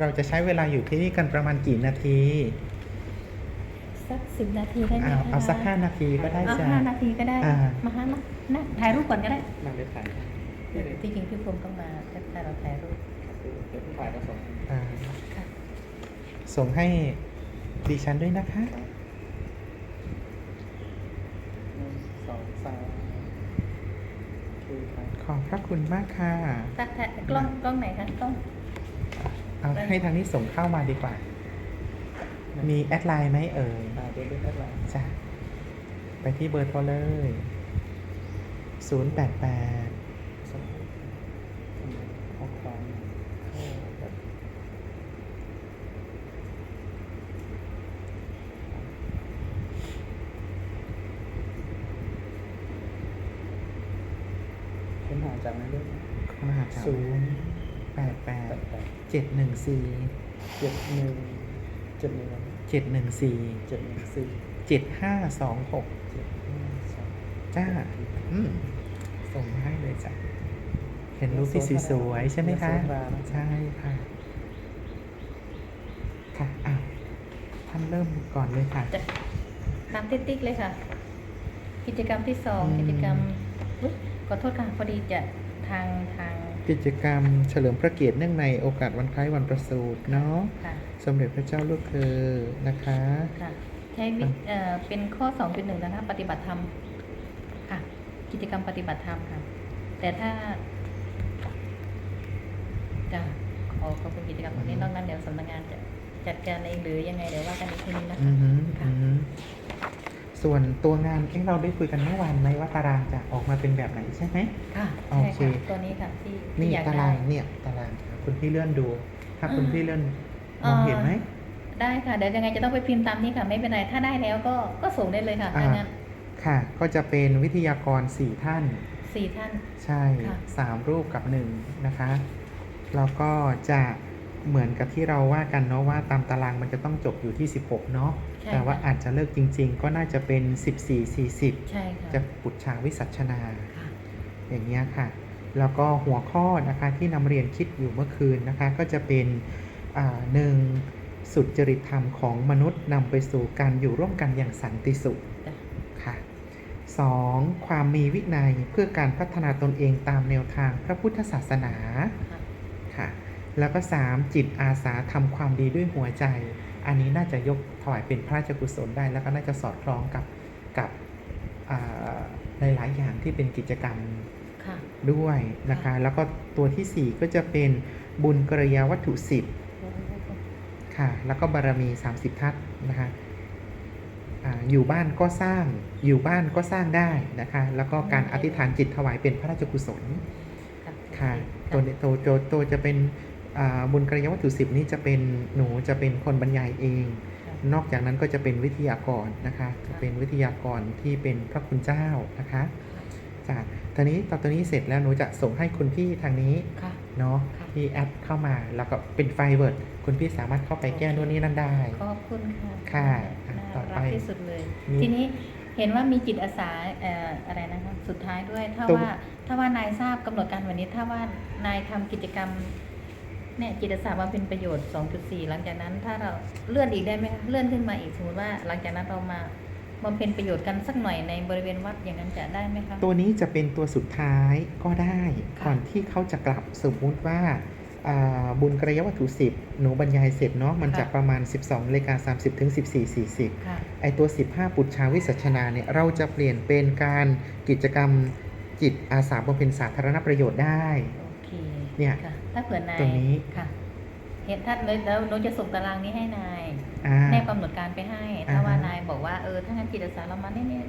เราจะใช้เวลาอยู่ที่นี่กันประมาณกี่นาที สักสิบนาทีได้ไหมเอาคะเอาสักห้านาทีก็ได้เอาจ้ะ ห้านาทีก็ได้ อ่า มาห้านะนะถ่ายรูปก่อนก็ได้ นั่งได้ถ่ายเดี๋ยวที่จริงพี่พรมต้องมาถ้าเราถ่ายรูปเดี๋ยวถ่ายแล้วส่งอ่าค่ะส่งให้ดิฉันด้วยนะคะ หนึ่งสองสามโอเคครับขอบพระคุณมากค่ะ ถ้าถ้ากล้องกล้องไหนคะกล้อง เอาให้ทางนี้ส่งเข้ามาดีกว่า มีแอดไลน์ไหมเอ่ยอ่าเดี๋ยวเล่นได้แล้วจ้ะไปที่เบอร์โทรเลย 088สองข้อความเข้าแบบค้นหาจากในเรื่องเข้ามาหาจากศูนย์แปดแปแปดดแปด เจ็ดหนึ่งสี่เจ็ดหนึ่งเจ็ดหนึ่งเจ็ดหนึ่งสี่เจ็ดหนึ่งสี่เจ็ดห้าสองหกเจ็ดห้าสองจ้าอืมส่งมาให้เลยจ้ะเห็นรูปที่สวยๆใช่ไหมคะใช่ค่ะค่ะอ้าวท่านเริ่มก่อนเลยค่ะจะตามติ๊กๆเลยค่ะ กิจกรรมที่สองอืมกิจกรรมอุ๊ยขอโทษค่ะพอดีจะทางทาง กิจกรรมเฉลิมพระเกียรติเนื่องในโอกาสวันคล้ายวันประสูติเนาะค่ะสมเด็จพระเจ้าลูกเธอนะคะ ค่ะใช้วิเอ่อเป็นข้อสองเป็นหนึ่งนะคะปฏิบัติธรรมค่ะ กิจกรรมปฏิบัติธรรมค่ะ แต่ถ้าจะขอขอบคุณกิจกรรมตรงนี้นอกนั้นเดี๋ยวสำนักงานจะจัดการเองหรือยังไงเดี๋ยวว่ากันอีกทีนึงนะอืคะอหือค่ะอือหือ ส่วนตัวงานเอ้เราได้คุยกันเมื่อวานไหมว่าตารางจะออกมาเป็นแบบไหนใช่ไหมค่ะโอใช่เคค่ะตัวนี้ค่ะที่ที่นี่อยากตาได้รางเนี่ยตารางค่ะคุณพี่เลื่อนดู ถ้าคุณอ่าพี่เลื่อนมองเห็นไหมได้ค่ะเดี๋ยวยังไงจะต้องไปพิมพ์ตามนี้ค่ะไม่เป็นไรถ้าได้แล้วก็ก็ส่งได้เลยค่ะอ่าถ้างั้นค่ะ ก็จะเป็นวิทยากรสี่ท่านสี่ท่าน ใช่ค่ะสามรูปกับหนึ่งนะคะแล้วก็จะเหมือนกับที่เราว่ากันเนาะว่าตามตารางมันจะต้องจบอยู่ที่ 16 เนาะใช่ แต่ว่าค่ะอาจจะเลิกจริง ๆ ก็น่าจะเป็น 14 40 ใช่ค่ะ จะปุจฉาวิสัชนาค่ะอย่างเงี้ยค่ะ แล้วก็หัวข้อนะคะที่นำเรียนคิดอยู่เมื่อคืนนะคะ ก็จะเป็นอ่าหนึ่งสุจริตธรรมของมนุษย์นำไปสู่การอยู่ร่วมกันอย่างสันติสุขจ้ะค่ะ 2. ความมีวินัยเพื่อการพัฒนาตนเองตามแนวทางพระพุทธศาสนาค่ะค่ะแล้วก็ 3. จิตอาสาทำความดีด้วยหัวใจ อันนี้น่าจะยกถวายเป็นพระราชกุศลได้ แล้วก็น่าจะสอดคล้องกับกับอ่าหลายๆอย่างที่เป็นกิจกรรมค่ะด้วยนะคะ แล้วก็ตัวทีสี่ 4 ก็จะเป็นบุญกริยาวัตถุ10ค่ะ แล้วก็บารมี 30 ทัศน์นะคะอาอยู่บ้านก็สร้างอยู่บ้านก็สร้างได้นะคะ แล้วก็การอธิษฐานจิตถวายเป็นพระราชกุศลค่ะค่ะตัวนี้ตัวตัวตัวจะเป็นอ่า บุญกริยาวัตถุ10นี้จะเป็นหนูจะเป็นคนบรรยายเองค่ะนอกจากนั้นก็จะเป็นวิทยากรนะคะ จะเป็นวิทยากรที่เป็นพระคุณเจ้านะคะจ้ะตอนนี้ตอนตัวนี้เสร็จแล้วหนูจะส่งให้คุณพี่ทางนี้ค่ะเนาะค่ะที่แอดเข้ามาแล้วก็เป็นไฟเวิร์ดคุณพี่สามารถเข้าไปแก้นู่นนี่นั่นได้ขอบคุณค่ะค่ะอะน่าต่อไปรักที่สุดเลยนี่ทีนี้เห็นว่ามีจิตอาสาเอ่ออะไรนะคะสุดท้ายด้วยถ้าตรงว่าถ้าว่านายทราบกำหนดการวันนี้ถ้าว่านายทำกิจกรรม เนี่ยจิตอาสามาเป็นประโยชน์ 2.4 หลังจากนั้นถ้าเราเลื่อนอีกได้ไหมคะเลื่อนขึ้นมาอีกสมมติว่า หลังจากนั้นเรามาบำเพ็ญประโยชน์กันสักหน่อยในบริเวณวัดอย่างนั้นจะได้ไหมคะตัวนี้จะเป็นตัวสุดท้ายก็ได้ค่ะก่อนที่เขาจะกลับสมมุติว่าอ่าบุญกริยาวัตถุ10 หนูบรรยายเสร็จเนาะมันจะประมาณ 12นาฬิกา30 ถึง 14 40ค่ะไอตัว 15 ปุจชาวิสัชนาเนี่ย เราจะเปลี่ยนเป็นการกิจกรรมจิตอาสาบำเพ็ญสาธารณประโยชน์ได้โอเคเนี่ยค่ะ ถ้าเผื่อนายตรงนี้ค่ะ เห็นท่านเลยแล้วหนูจะส่งตารางนี้ให้นายอ่าแนบกำหนดการไปให้อ่าถ้าว่าฮะนายบอกว่าเออถ้างั้นจิตอาสาเรามาเนี่ยเนี่ย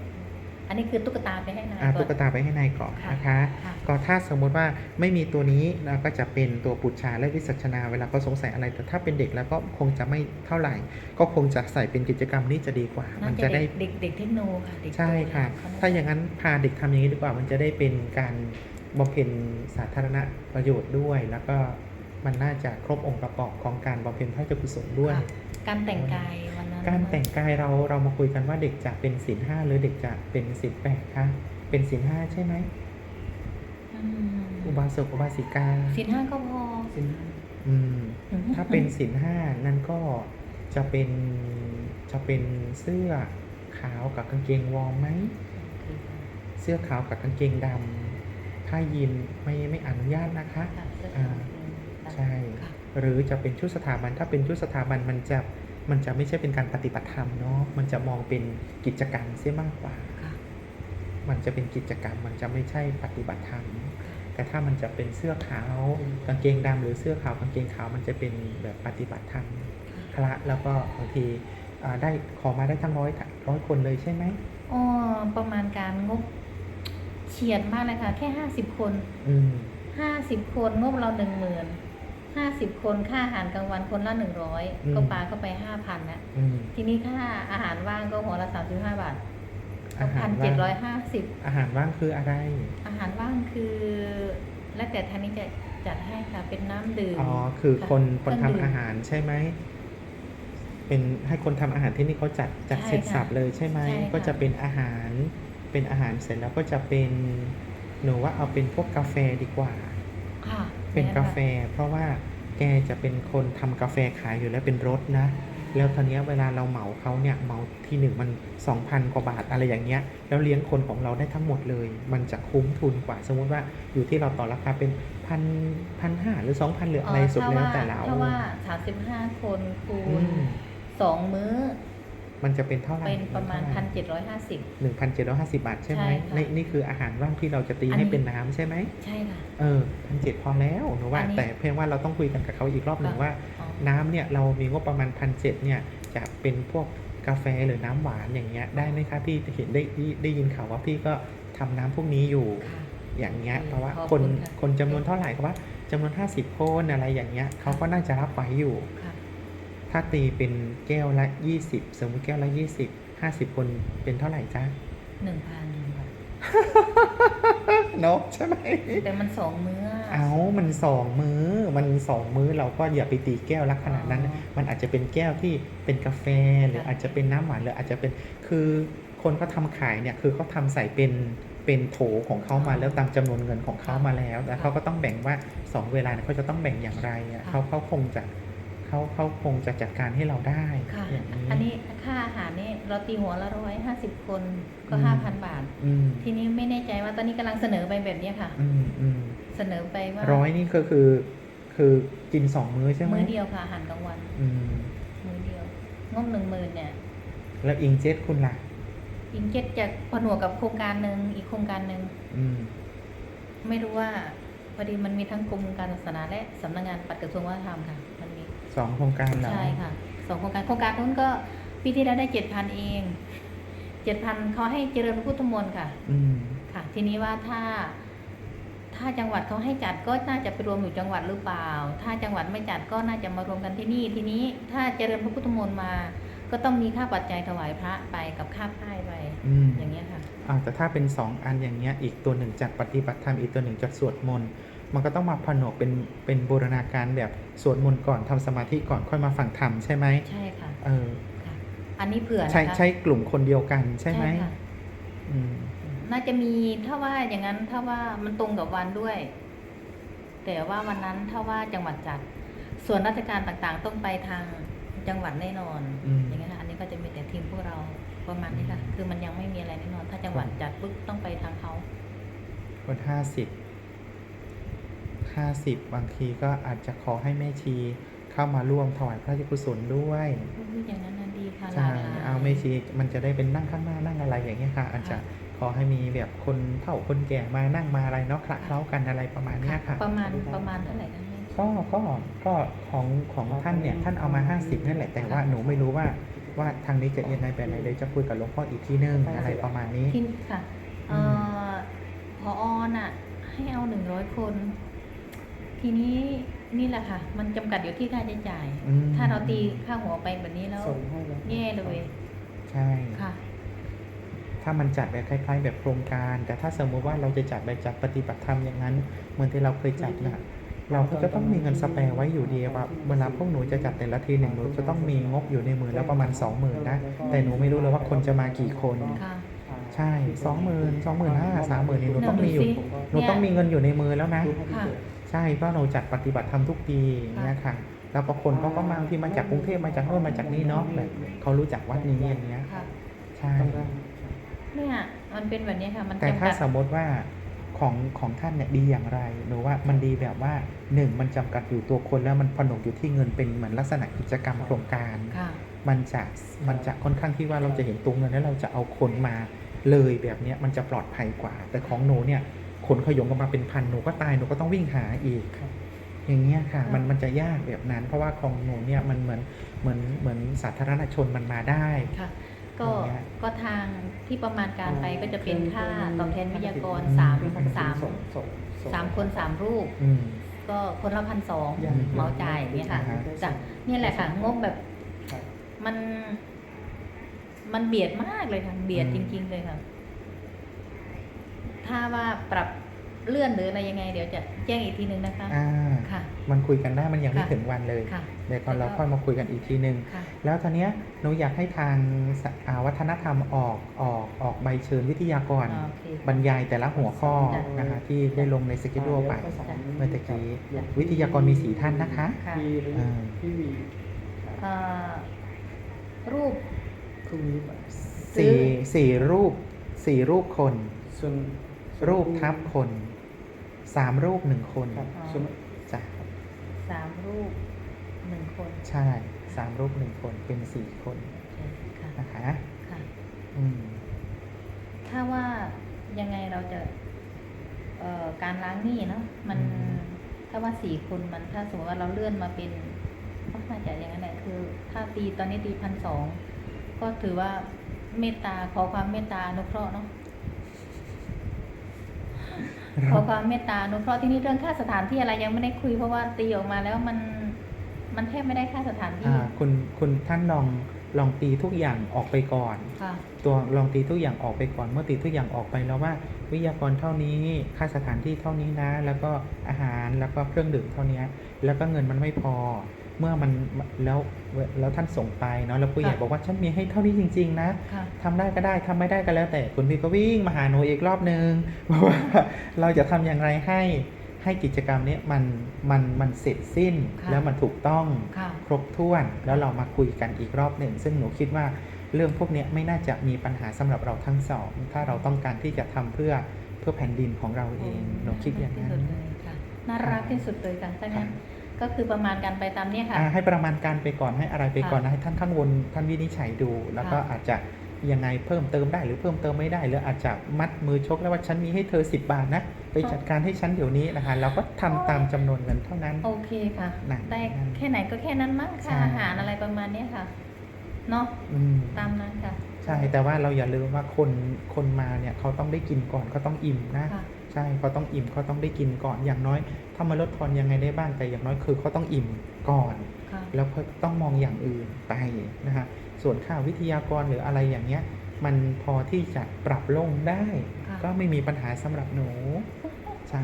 อันนี้คือตุ๊กตาไปให้นายอ่าก่อนตุ๊กตาไปให้นายก่อนค่ะนะคะค่ะก็ถ้าสมมุติว่าไม่มีตัวนี้เราก็จะเป็นตัวปุจชาและวิสัชนาเวลาเขาสงสัยอะไร แต่ถ้าเป็นเด็กแล้วก็คงจะไม่เท่าไหร่ ก็คงจะใส่เป็นกิจกรรมนี้จะดีกว่าน่ามันจะจะได้เด็กเด็กเทคโนค่ะเด็กใช่ค่ะโตแล้วถ้าอย่างนั้นพาเด็กทำอย่างนี้ดีกว่ามันจะได้เป็นการ บำเพ็ญสาธารณประโยชน์ด้วย แล้วก็มันน่าจะครบองค์ประกอบของการบำเพ็ญพระเจ้ากุศลด้วยค่ะการแต่งกายวันนั้นการแต่งกายเราเรามาคุยกันว่าเด็กจะเป็นศีลห้าหรือเด็กจะเป็นศีลแปดคะเป็นศีลห้าใช่ไหมอืมอุบาสกอุบาสิกาศีลห้าก็พอสินอืมอืมถ้าเป็นสินห้านั่นก็จะเป็นจะเป็นเสื้อขาวกับกางเกงวอร์มไหม เสื้อขาวกับกางเกงดำ ถ้ายีนไม่ไม่อนุญาตนะคะค่ะเสื้ออ่าขาวใช่ค่ะหรือจะเป็นชุดสถาบันถ้าเป็นชุดสถาบันมันจะมันจะไม่ใช่เป็นการปฏิบัติธรรมเนาะมันจะมองเป็นกิจกรรมเสียมากกว่าค่ะมันจะเป็นกิจกรรมมันจะไม่ใช่ปฏิบัติธรรม แต่ถ้ามันจะเป็นเสื้อขาวกางเกงดำหรือเสื้อขาวกางเกงขาวมันจะเป็นแบบปฏิบัติธรรมพระแล้วก็บางทีอ่าได้ขอมาได้ทั้งร้อยร้อยคนเลยใช่ไหมอ๋อประมาณการงบ เฉียดมากเลยค่ะ แค่ห้าสิบคนอืมห้าสิบคนงบเราหนึ่งหมื่นห้าสิบคนค่าอาหารกลางวันคนละหนึ่งร้อยก็ปาเข้าไปห้าพันนะอืมทีนี้ค่าอาหารว่างก็หัวละสามสิบห้าบาทอาหาพัรนว่าเจ็ดงร้อยห้าสิบอาหารว่างคืออะไร อาหารว่างคือ แล้วแต่ทางนี้จะจัดให้ค่ะ เป็นน้ำดื่มอ๋อ คือคนะคนเครื่องดื่มทำอาหารใช่ไหม เป็นให้คนทำอาหารที่นี่เขาจัดจัดใช่เสร็จค่ะสับเลยใช่ไหม ใช่ค่ะ ก็จะเป็นอาหาร เป็นอาหารเสร็จแล้วก็จะเป็นหนูว่าเอาเป็นพวกกาแฟดีกว่า ค่ะเป็นค่ะกาแฟ เพราะว่าแกจะเป็นคนทำกาแฟขายอยู่แล้วเป็นรถนะ แล้วตอนนี้ยเวลาเราเหมาเขาเนี่ยเหมาที่หนึ่งมัน2,000กว่าบาทอะไรอย่างเงี้ย แล้วเลี้ยงคนของเราได้ทั้งหมดเลย มันจะคุ้มทุนกว่า สมมุติว่าอยู่ที่เราต่อราคาเป็นพันพันห้าหรือ2,000หรืออะไรสุดแล้วแต่เราถ้าว่าสามสิบห้าคนคูอืณมสองมื้อ มันจะเป็นเท่าไหร่เป็นประมาณพันเจ็ดร้อยห้าสิบหนึ่งพันเจ็ดร้อยห้าสิบาทใช่ไหมใช่ค่ะนี่นี่คืออาหารว่างที่เราจะตีอันให้นี้เป็นน้ำใช่ไหม ใช่ค่ะ เออพันเจ็ดพอแล้วหนูว่า อันนี้แต่เพียงว่าเราต้องคุยกันกับเขาอีกรอบหนึ่งค่ะ ว่า อ๋อ น้ำเนี่ยเรามีงบประมาณพันเจ็ดเนี่ยจะเป็นพวกกาแฟหรือน้ำหวานอย่างเงี้ยได้ไหมคะพี่เห็นได้ได้ได้ยินข่าวว่าพี่ก็ทำน้ำพวกนี้อยู่ ค่ะ อย่างเงี้ยโอเคเพราะว่าขอบคนคุณค่ะ คนจำนวนเท่าไหร่ก็ว่าจำนวน 50 คนอะไรอย่างเงี้ยเขาก็น่าจะรับไหวอยู่ค่ะ ถ้าตีเป็นแก้วละ20สมมติแก้วละ20 50คนเป็นเท่าไหร่จ๊ะหนึ่งพันค่ะเนาะใช่ไหมแต่มันสองมื้อเอามันสองมือ้อ มันสองมื้อเราก็อย่าไปตีแก้วลักขนาดนั้นอ๋อมันอาจจะเป็นแก้วที่เป็นกาแฟหรือค่ะอาจจะเป็นน้ำหวานหรืออาจจะเป็นคือคนเขาทำขายเนี่ยคือเขาทำใส่เป็นเป็นโถของเขามาแล้วตามจำนวนเงินของเขามาแล้วแต่เขาก็ต้องแบ่งว่าสองเวลาเนี่ยเขาจะต้องแบ่งอย่างไรอะเขาเขาคงจะ เขาเขาคงจะจัดการให้เราได้ค่ะอย่างนี้อันนี้ค่าอาหารนี่เราตีหัวละร้อยห้าสิบคนก็อืมห้าพันบาทอืมทีนี้ไม่แน่ใจว่าตอนนี้กำลังเสนอไปแบบเนี้ยค่ะอืมอืมเสนอไปว่าร้อยนี่ก็คือ คือกินสองมื้อใช่ไหมมื้อเดียวค่ะอาหารกลางวันอืมมื้อเดียวงบหนึ่งหมื่นเนี่ย แล้วอิงเจ็ตคุณล่ะอิงเจ็ตจะผนวกกับโครงการหนึ่งอีกโครงการหนึ่งอืมไม่รู้ว่าพอดีมันมีทั้งกรมการศาสนาและสำนักงานปลัดกระทรวงวัฒนธรรมค่ะมันมี สองโครงการเหรอใช่ค่ะสองโครงการโครงการนู้นก็ปีที่แล้วได้เจ็ดพันเองเจ็ดพันเขาให้เจริญพระพุทธมนต์ค่ะ อืมค่ะ ทีนี้ว่าถ้า ถ้าจังหวัดเขาให้จัดก็น่าจะไปรวมอยู่จังหวัดหรือเปล่า ถ้าจังหวัดไม่จัดก็น่าจะมารวมกันที่นี่ ทีนี้ถ้าเจริญพระพุทธมนต์มา ก็ต้องมีค่าปัจจัยถวายพระไปกับค่าพ่ายไปอืมอย่างเงี้ยค่ะอ่าแต่ถ้าเป็นสองอันอย่างเงี้ย อีกตัวหนึ่งจากปฏิบัติธรรมอีกตัวหนึ่งจากสวดมนต์ มันก็ต้องมาผนวกเป็นเป็นบูรณาการแบบสวดมนต์ก่อนทำสมาธิก่อนค่อยมาฟังธรรมใช่ไหมใช่ค่ะเออค่ะอันนี้เผื่อนะคะใช่ใช่กลุ่มคนเดียวกันใช่ไหมค่ะอืมน่าจะมีถ้าว่าอย่างนั้นถ้าว่ามันตรงกับวันด้วย แต่ว่าวันนั้นถ้าว่าจังหวัดจัด ส่วนราชการต่างๆ ต้องไปทางจังหวัดแน่นอนอืมอย่างเงี้ยค่ะอันนี้ก็จะมีแต่ทีมพวกเราประมาณนี้ค่ะ คือมันยังไม่มีอะไรแน่นอน ถ้าจังหวัดจัดปุ๊บต้องไปทางเขาคนห้าสิบ ห้าสิบบางทีก็อาจจะขอให้แม่ชีเข้ามาร่วมถวายพระราชกุศลด้วยพูดอย่างนั้นน่ะดีค่ะหใช่ลากหลายเอาแม่ชีมันจะได้เป็นนั่งข้างหน้านั่งอะไรอย่างเงี้ยค่ะ อาจจะค่ะขอให้มีแบบคนเฒ่าคนแก่มานั่งมาอะไรเนาะคละเคล้ากันอะไรประมาณเนี้ยค่ะ ประมาณประมาณเท่าไหร่นะแม่ก็ก็ก็ของของท่านเนี่ยท่านเอามา 50นั่นแหละแต่ว่าหนูไม่รู้ว่าว่าทางนี้จะเอียนในแบบไหนเดี๋ยวจะคุยกับหลวงพ่ออีกทีนึงอะไรประมาณนี้ที่ค่ะเอ่อือพอน่ะให้เอาหนึ่งร้อยคน ทีนี้นี่แหละค่ะ มันจำกัดอยู่ที่ค่าใช้จ่าย อืมถ้าเราตีค่าหัวไปแบบนี้แล้วส่งให้เลยแย่เลยใช่ ค่ะ ถ้ามันจัดแบบคล้าย ๆ แบบโครงการ แต่ถ้าสมมติว่าเราจะจัดแบบจัดปฏิบัติธรรมอย่างนั้น เหมือนที่เราเคยจัดนะเราก็จะต้องมีเงินสแปร์ไว้อยู่ดีว่าเวลาพวกหนูจะจัดแต่ละทีหนึ่งหนูจะต้องมีงบอยู่ในมือแล้วประมาณสองหมื่นนะ แต่หนูไม่รู้เลยว่าคนจะมากี่คน ค่ะ ใช่สองหมื่นสองหมื่นห้าสามหมื่นนี่หนูต้องมีอยู่หนูดูสิหนูต้องมีเงินอยู่ในมือแล้วนะดูให้พิเศษ ใช่เพราะเราจัดปฏิบัติธรรมทุกปีอย่างเนี่ยค่ะแล้วก็คนเขาก็มาที่มาจากกรุงเทพมาจากโน่นมาจากนี่เนาะแบบเขารู้จักวัดนี้อย่างเงี้ยค่ะใช่ต้องได้เนี่ยมันเป็นแบบนี้ค่ะมันแต่ถ้าจำกัดสมมติว่าของของท่านเนี่ยดีอย่างไรหนูว่ามันดีแบบว่าหนึ่งมันจำกัดอยู่ตัวคนแล้วมันผนวกอยู่ที่เงินเป็นเหมือนลักษณะกิจกรรมโครงการค่ะมันจะมันจะค่อนข้างที่ว่าเราจะเห็นตัวเงินแล้วเราจะเอาคนมาเลยแบบเนี้ยมันจะปลอดภัยกว่า แต่ของหนูเนี่ย คนขยงกันมาเป็นพันหนูก็ตายหนูก็ต้องวิ่งหาอีกครับ อย่างเงี้ยค่ะ มันค่ะมันจะยากแบบนั้น เพราะว่าของหนูเนี่ยมันเหมือนเหมือนเหมือนสาธารณชนมันมาได้ ค่ะ ก็อย่างเงี้ยก็ทางที่ประมาณการไปก็จะเป็นค่าตอบแทนวิทยากรอืมสามคือปกติสามส่งส่งส่งสามคนสามรูป อืม ก็คนละพันสองอย่างเหมาจ่ายอย่างเงี้ยค่ะอ่าฮะ จ้ะนี่แหละค่ะงบแบบครับ มัน มันเบียดมากเลยค่ะเบียดอืจม ริง ๆ เลยค่ะ ถ้าว่าปรับเลื่อนหรืออะไรยังไง เดี๋ยวจะแจ้งอีกทีนึงนะคะอ่าค่ะ มันคุยกันได้มันยังไม่ค่ะถึงวันเลยค่ะเดี๋ยวก่อนเราค่อยมาคุยกันอีกทีนึงค่ะแล้วทีเนี้ยหนูอยากให้ทางสอ่าวัฒนธรรมออกออกออกใบเชิญวิทยากรโอเค บรรยายแต่ละหัวข้อจ้ะนะคะ ที่ได้ลงในสกิดวไปจ้ะเมื่อตะกี้วิทยากรมีสีท่านนะคะค่ะพี่หรืออ่าพี่วีเอ่อรูป พรุ่งนี้ไปซื้อสี่สี่รูปสี่รูปคน ส่วน รูปทับคนสามรูปหนึ่งคนครับอ๋อส่วนจ้ะสามรูปหนึ่งคนใช่สามรูปหนึ่งคนเป็นสี่คนโอเคค่ะนะคะค่ะอืมถ้าว่ายังไงเราจะเอ่อการล้างหนี้เนาะมันอืมถ้าว่าสี่คนมันถ้าสมมติว่าเราเลื่อนมาเป็นก็น่าจะอย่างนั้นแหละคือ ถ้าตีตอนนี้ตีพันสองก็ถือว่าเมตตาขอความเมตตาอนุเคราะห์เนาะ ขอความเมตตาอนุเคราะห์ที่นี่เรื่องค่าสถานที่อะไรยังไม่ได้คุยเพราะว่าตีออกมาแล้วมันมันแทบไม่ได้ค่าสถานที่อ่าคุณคุณท่านลองลองตีทุกอย่างออกไปก่อนค่ะตัวลองตีทุกอย่างออกไปก่อน เมื่อตีทุกอย่างออกไปแล้วว่า วิทยากรเท่านี้ ค่าสถานที่เท่านี้นะ แล้วก็อาหารแล้วก็เครื่องดื่มเท่านี้แล้วก็เงินมันไม่พอ เมื่อมันแล้วแล้วท่านส่งไปเนาะแล้วผู้ใหญ่ค่ะบอกว่าฉันมีให้เท่านี้จริง ๆ นะค่ะทำได้ก็ได้ทำไม่ได้ก็แล้ว แต่คุณพี่ก็วิ่งมาหาหนูอีกรอบนึงว่าเราจะทำอย่างไรให้ให้กิจกรรมเนี้ยมันมันมันเสร็จสิ้นค่ะแล้วมันถูกต้องค่ะครบถ้วนแล้วเรามาคุยกันอีกรอบหนึ่ง ซึ่งหนูคิดว่า เรื่องพวกเนี้ยไม่น่าจะมีปัญหาสำหรับเราทั้งสอง ถ้าเราต้องการที่จะทำเพื่อเพื่อแผ่นดินของเราเองหนูคิดอย่างนั้นที่สุดเลยค่ะน่ารักที่สุดเลยค่ะถ้างั้นค่ะก็คือประมาณการไปตามเนี้ยค่ะอ่าให้ประมาณการไปก่อนให้อะไรไปก่อนค่ะนะให้ท่านข้างบนท่านวินิจฉัยดู แล้วก็ค่ะอาจจะยังไงเพิ่มเติมได้หรือเพิ่มเติมไม่ได้ หรืออาจจะมัดมือชกแล้วว่าฉันมีให้เธอ 10 บาทนะ ไปจัดการให้ฉันเดี๋ยวนี้นะคะเราก็ทำตามจำนวนเงินเท่านั้น โอเคค่ะนั่นได้นั่นแค่ไหนก็แค่นั้นมั้งใช่ค่ะอาหารอะไรประมาณเนี้ยค่ะ เนาะอืมตามนั้นค่ะ ใช่แต่ว่าเราอย่าลืมว่าคนคนมาเนี่ยเขาต้องได้กินก่อนเขาต้องอิ่มนะค่ะ ใช่เขาต้องอิ่มเขาต้องได้กินก่อนอย่างน้อย ถ้ามาลดทอนยังไงได้บ้างแต่อย่างน้อยคือเขาต้องอิ่มก่อน ค่ะ แล้วก็ต้องมองอย่างอื่นไปนะฮะส่วนค่าวิทยากรหรืออะไรอย่างเงี้ย มันพอที่จะปรับลงได้ ค่ะ ก็ไม่มีปัญหาสำหรับหนูใช่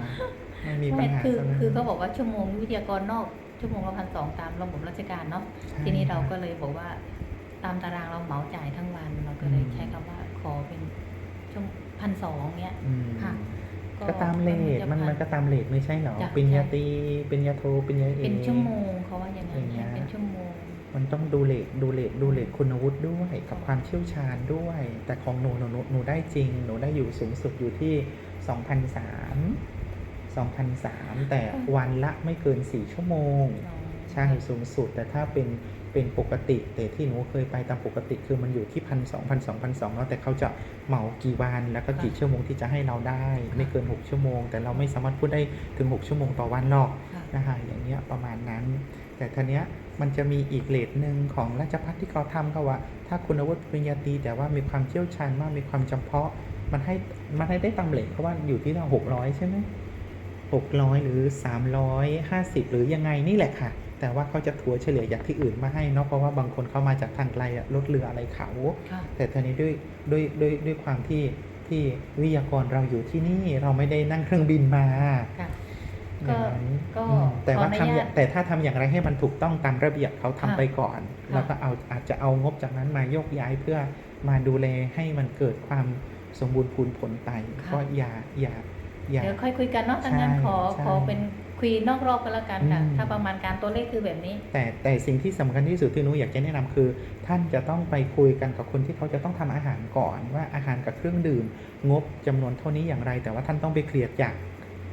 ไม่มีปัญหาคือสำหรับคือเขาบอกว่าชั่วโมงวิทยากรนอกชั่วโมงละพันสองตามระบบราชการเนาะใช่ทีนี้เราก็เลยบอกว่า ตามตารางเราเหมาจ่ายทั้งวันเราก็เลยอืมใช้คำว่าขอเป็นชั่วพันสองเนี้ยอืมค่ะ ก็ตามเลทมันมันก็ตามเลทไม่ใช่เหรอจ้ะ ปริญญาใช่ตรีปริญญาโทปริญญาเอก เป็นชั่วโมงเขาว่าอย่างนั้นอย่างเงี้ย เป็นชั่วโมง มันต้องดูเลทดูเลทดูเลทคุณวุฒิด้วยกับความเชี่ยวชาญด้วย แต่ของหนูหนูหนูหนูได้จริง หนูได้อยู่สูงสุดอยู่ที่2,003 2,003แต่วันละไม่เกิน 4 ชั่วโมง ใช่สูงสุดแต่ถ้าเป็น เป็นปกติ แต่ที่หนูเคยไปตามปกติคือมันอยู่ที่พันสองพันสองพันสองแล้วแต่เขาจะเหมากี่วันแล้วก็กี่ค่ะชั่วโมงที่จะให้เราได้ ไม่เกิน 6 ชั่วโมง แต่เราไม่สามารถพูดได้ถึง 6 ชั่วโมงต่อวันหรอกค่ะนะคะอย่างเงี้ยประมาณนั้น แต่ทีเนี้ยมันจะมีอีกเลทหนึ่งของราชพัฒที่เขาทำก็ว่า ถ้าคุณอาวุธปริญญาตรีแต่ว่ามีความเชี่ยวชาญมากมีความจำเพาะ มันให้มันให้ได้ตามเลทเพราะว่าอยู่ที่เราหกร้อยใช่ไหมหกร้อยหรือสามร้อยห้าสิบหรือยังไงนี่แหละค่ะ แต่ว่าเขาจะถัวเฉลี่ยจากที่อื่นมาให้เนาะเพราะว่าบางคนเขามาจากทางไกลอะรถเรืออะไรเขาค่ะแต่ทีนี้ด้วยด้วยด้วยด้วยความที่ที่วิทยากรเราอยู่ที่นี่เราไม่ได้นั่งเครื่องบินมาค่ะอก็ย่างนั้นก็อืมแต่ว่าขออนุทำญาตอย่างแต่ถ้าทำอย่างไรให้มันถูกต้องตามระเบียบเขาทำค่ะไปก่อนค่ะแล้วก็เอาอาจจะเอางบจากนั้นมาโยกย้ายเพื่อมาดูแลให้มันเกิดความสมบูรณ์พูนผลไปค่ะก็อย่าอย่าอย่าเดี๋ยวค่อยคุยกันเนาะดังนั้นใช่ขอใช่ขอเป็น คุยนอกรอบกันแล้วกันค่ะอืมถ้าประมาณการตัวเลขคือแบบนี้ แต่แต่สิ่งที่สำคัญที่สุดที่หนูอยากจะแนะนำคือ ท่านจะต้องไปคุยกันกับคนที่เขาจะต้องทำอาหารก่อนว่าอาหารกับเครื่องดื่ม งบจำนวนเท่านี้อย่างไร แต่ว่าท่านต้องไปเคลียร์จาก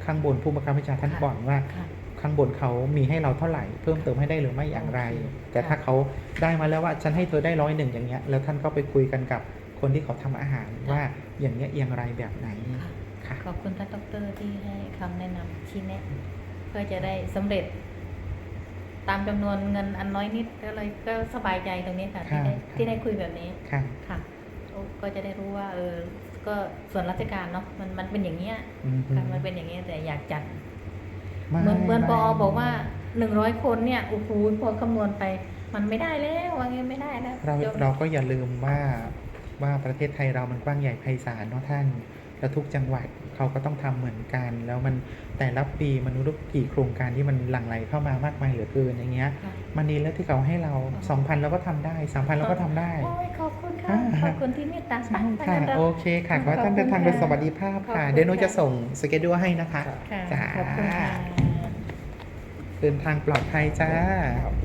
ข้างบนผู้บังคับบัญชาท่านค่ะก่อนว่าค่ะข้างบนเขามีให้เราเท่าไหร่เพิ่มเติมให้ได้หรือไม่อย่างไรโอเคแต่ถ้าค่ะเขาได้มาแล้วว่าฉันให้เธอได้ร้อยหนึ่งอย่างเงี้ยแล้วท่านก็ไปคุยกันกับคนที่เขาทำอาหารว่าอย่างเงี้ยอย่างไรแบบไหนค่ะค่ะขอบคุณท่านดอกเตอรที่ให้คำแนะนำชี้แนะเพื่อจะได้สำเร็จ ตามจำนวนเงินอันน้อยนิดก็เลยก็สบายใจตรงนี้ค่ะ ที่ได้ค่ะที่ได้คุยแบบนี้ค่ะค่ะก็จะได้รู้ว่า เออ ก็ส่วนราชการเนาะมันมันเป็นอย่างเงี้ยอืมค่ะมันเป็นอย่างเงี้ยแต่อยากจัดไม่เหมือนเหมือนปอไม่บอกว่าหนึ่งร้อยคนเนี่ยโอ้โหพอคำนวณไป มันไม่ได้แล้วว่าไงไม่ได้แล้วเราจนเราก็อย่าลืมว่าว่าประเทศไทยเรามันกว้างใหญ่ไพศาลเนาะท่าน แล้วทุกจังหวัด เขาก็ต้องทำเหมือนกัน แล้วมันแต่ละปีมันรู้กี่โครงการที่มันหลั่งไหลเข้ามามากมายเหลือเกินอย่างเงี้ยค่ะมันดีแล้วที่เขาให้เราอ๋อ2,000เราก็ทำได้3,000เราก็ทำได้โอ้ยขอบคุณค่ะอ่าขอบคุณที่เมตตาใช่ไปค่ะไปโอเคค่ะขอให้ท่านเดินทางโดยสวัสดิภาพขอบค่ะคุณเดี๋ยวหนูค่ะจะส่งสเกจดูให้นะคะค่ะจ้าขอบคุณค่ะเดินทางปลอดภัยจ้า